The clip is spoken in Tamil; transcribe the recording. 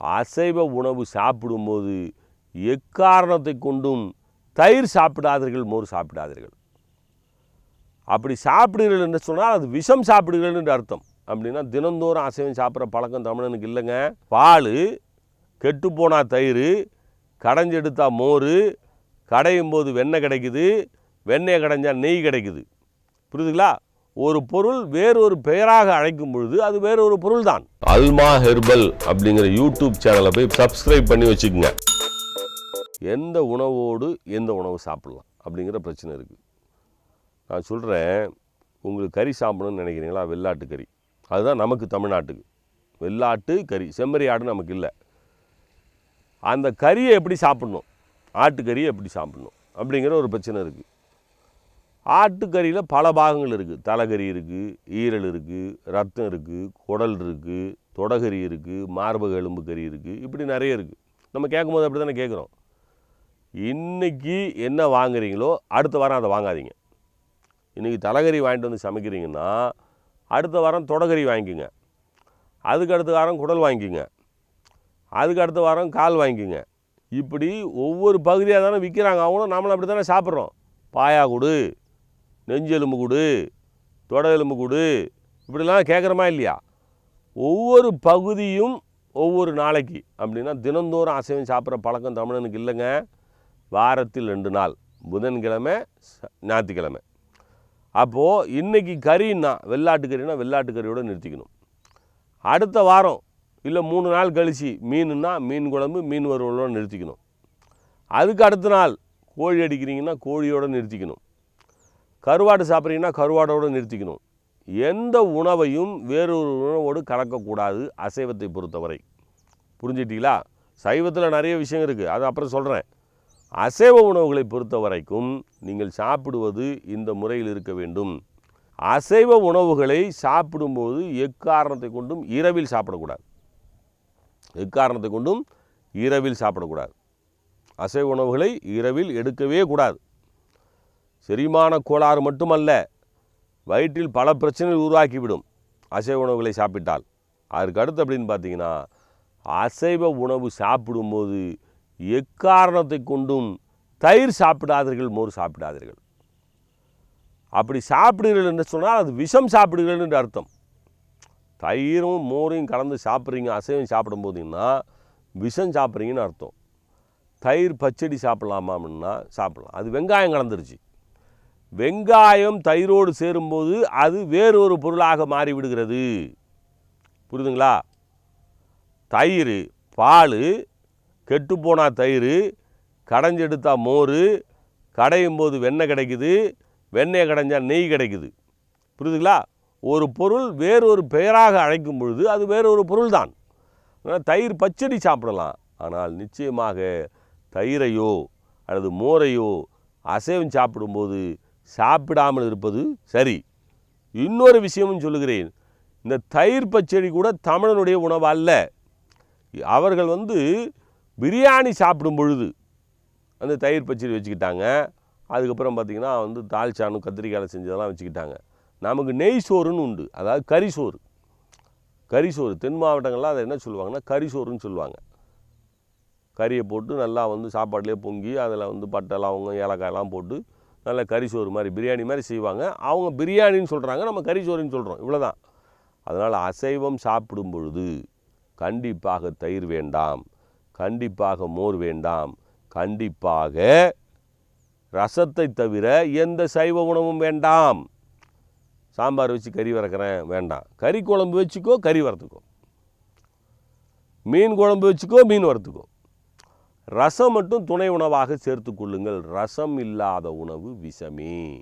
அசைவ உணவு சாப்பிடும்போது எக்காரணத்தை கொண்டும் தயிர் சாப்பிடாதீர்கள் மோர் சாப்பிடாதீர்கள். அப்படி சாப்பிடுகிறீர்கள் என்று சொன்னால் அது விஷம் சாப்பிடுகிறீர்கள் என்று அர்த்தம். அப்படின்னா தினந்தோறும் அசைவம் சாப்பிட்ற பழக்கம் தமிழனுக்கு இல்லைங்க. பால் கெட்டுப்போனா தயிர் கடைஞ்செடுத்தா மோர் கடையும் போது வெண்ணெய் கிடைக்குது வெண்ணெய் கடைஞ்சால் நெய் கிடைக்குது. புரியுதுங்களா? ஒரு பொருள் வேறொரு பெயராக அழைக்கும் பொழுது அது வேறொரு பொருள் தான் அல்மா ஹெர்பல் அப்படிங்கிற யூடியூப் சேனலை போய் சப்ஸ்கிரைப் பண்ணி வச்சுக்கோங்க. எந்த உணவோடு எந்த உணவு சாப்பிடலாம் அப்படிங்கிற பிரச்சனை இருக்குது நான் சொல்கிறேன் உங்களுக்கு கறி சாப்பிடணும்னு நினைக்கிறீங்களா? வெள்ளாட்டு கறி. அதுதான் நமக்கு தமிழ்நாட்டுக்கு. வெள்ளாட்டு கறி. செம்மறி ஆடு நமக்கு இல்லை. அந்த கறியை எப்படி சாப்பிடணும்? ஆட்டுக்கறியை எப்படி சாப்பிடணும்? அப்படிங்கிற ஒரு பிரச்சனை இருக்குது ஆட்டுக்கறியில் பல பாகங்கள் இருக்குது தலைக்கறி இருக்குது ஈரல் இருக்குது ரத்தம் இருக்குது குடல் இருக்குது தொடகறி இருக்குது மார்பக எலும்பு கறி இருக்குது இப்படி நிறைய இருக்குது நம்ம கேட்கும்போது அப்படி தானே கேட்குறோம். இன்றைக்கி என்ன வாங்குறீங்களோ அடுத்த வாரம் அதை வாங்காதீங்க. இன்றைக்கி தலைகறி வாங்கிட்டு வந்து சமைக்கிறீங்கன்னா அடுத்த வாரம் தொடகறி வாங்கிக்கோங்க. அதுக்கு அடுத்த வாரம் குடல் வாங்கிக்கோங்க. அதுக்கு அடுத்த வாரம் கால் வாங்கிக்கோங்க. இப்படி ஒவ்வொரு பகுதியாக தானே விற்கிறாங்க. அவங்களும் நம்மளும் அப்படி தானே சாப்பிட்றோம். பாயா கொடு. நெஞ்செலும்பு கொடு தொட எலும்பு கொடு இப்படிலாம் கேட்குறோமா இல்லையா? ஒவ்வொரு பகுதியும் ஒவ்வொரு நாளைக்கு அப்படின்னா தினந்தோறும் அசைவம் சாப்பிட்ற பழக்கம் தமிழனுக்கு இல்லைங்க. வாரத்தில் ரெண்டு நாள் புதன்கிழமை ஞாயிற்றுக்கிழமை. அப்போது இன்றைக்கி கறின்னா வெள்ளாட்டு கறினா வெள்ளாட்டு கறியோடு நிறுத்திக்கணும். அடுத்த வாரம் இல்லை மூணு நாள் கழிச்சு மீனுன்னா மீன் குழம்பு மீன் வறுவலோட நிறுத்திக்கணும். அதுக்கு அடுத்த நாள் கோழி அடிக்கிறீங்கன்னா கோழியோடு நிறுத்திக்கணும். கருவாடு சாப்பிட்றீங்கன்னா கருவாடோடு நிறுத்திக்கணும். எந்த உணவையும் வேறொரு உணவோடு கலக்கக்கூடாது அசைவத்தை பொறுத்தவரை. புரிஞ்சிட்டீங்களா? சைவத்தில் நிறைய விஷயம் இருக்குது அது அப்புறம் சொல்கிறேன் அசைவ உணவுகளை பொறுத்த வரைக்கும் நீங்கள் சாப்பிடுவது இந்த முறையில் இருக்க வேண்டும். அசைவ உணவுகளை சாப்பிடும்போது எக்காரணத்தை கொண்டும் இரவில் சாப்பிடக்கூடாது. எக்காரணத்தை கொண்டும் இரவில் சாப்பிடக்கூடாது. அசைவ உணவுகளை இரவில் எடுக்கவே கூடாது. செரிமான கோளாறு மட்டுமல்ல வயிற்றில் பல பிரச்சனைகள் உருவாக்கிவிடும். அசைவ உணவுகளை சாப்பிட்டால். அதற்கு அடுத்து அப்படின்னு பார்த்தீங்கன்னா அசைவ உணவு சாப்பிடும்போது எக்காரணத்தை கொண்டும் தயிர் சாப்பிடாதீர்கள் மோர் சாப்பிடாதீர்கள். அப்படி சாப்பிடுகிறீர்கள் என்று சொன்னால் அது விஷம் சாப்பிடுகிறீர்கள் என்று அர்த்தம். தயிரும் மோரையும் கலந்து சாப்பிட்றீங்க அசைவம் சாப்பிடும் போதீங்கன்னா விஷம் சாப்பிட்றீங்கன்னு அர்த்தம். தயிர் பச்சடி சாப்பிட்லாமா அப்படின்னா சாப்பிட்லாம். அது வெங்காயம் கலந்துருச்சு. வெங்காயம் தயிரோடு சேரும்போது அது வேறொரு பொருளாக மாறிவிடுகிறது. புரியுதுங்களா தயிர் பால் கெட்டுப்போனா தயிர் கடைஞ்செடுத்தா மோர் கடையும் போது வெண்ணெய் கிடைக்குது வெண்ணெய் கடைஞ்சா நெய் கிடைக்குது. புரியுதுங்களா ஒரு பொருள் வேறொரு பெயராக அழைக்கும் பொழுது அது வேறொரு பொருள் தான் அதனால் தயிர் பச்சடி சாப்பிடலாம். ஆனால் நிச்சயமாக தயிரையோ அல்லது மோரையோ அசைவம் சாப்பிடும்போது சாப்பிடாமல் இருப்பது சரி. இன்னொரு விஷயமும் சொல்லுகிறேன். இந்த தயிர் பச்சடி கூட தமிழனுடைய உணவு அல்ல. அவர்கள் வந்து பிரியாணி சாப்பிடும் பொழுது அந்த தயிர் பச்சடி வச்சுக்கிட்டாங்க. அதுக்கப்புறம் பார்த்திங்கன்னா வந்து தால்ச்சானு கத்திரிக்காயில் செஞ்சதெல்லாம் வச்சுக்கிட்டாங்க. நமக்கு நெய் சோறுன்னு உண்டு. அதாவது கறி சோறு. கறி சோறு. தென் மாவட்டங்கள்லாம் அதை என்ன சொல்லுவாங்கன்னா கறி சோறுன்னு சொல்லுவாங்க. கறியை போட்டு நல்லா வந்து சாப்பாட்டிலே பொங்கி அதில் வந்து பட்டை லவங்கம் ஏலக்காயெல்லாம் போட்டு நல்ல கறி சோறு மாதிரி பிரியாணி மாதிரி செய்வாங்க. அவங்க பிரியாணின்னு சொல்கிறாங்க நம்ம கறி சோறுன்னு சொல்கிறோம் இவ்வளோதான் அதனால் அசைவம் சாப்பிடும் பொழுது கண்டிப்பாக தயிர் வேண்டாம் கண்டிப்பாக மோர் வேண்டாம் கண்டிப்பாக ரசத்தை தவிர எந்த சைவ உணவும் வேண்டாம். சாம்பார் வச்சு கறி வறக்கிறேன் வேண்டாம். கறி குழம்பு வச்சுக்கோ கறி வறுத்துக்கோ. மீன் குழம்பு வச்சுக்கோ மீன் வறுத்துக்கோ. ரசம் மட்டும் துணை உணவாக சேர்த்து கொள்ளுங்கள். ரசம் இல்லாத உணவு விஷமே.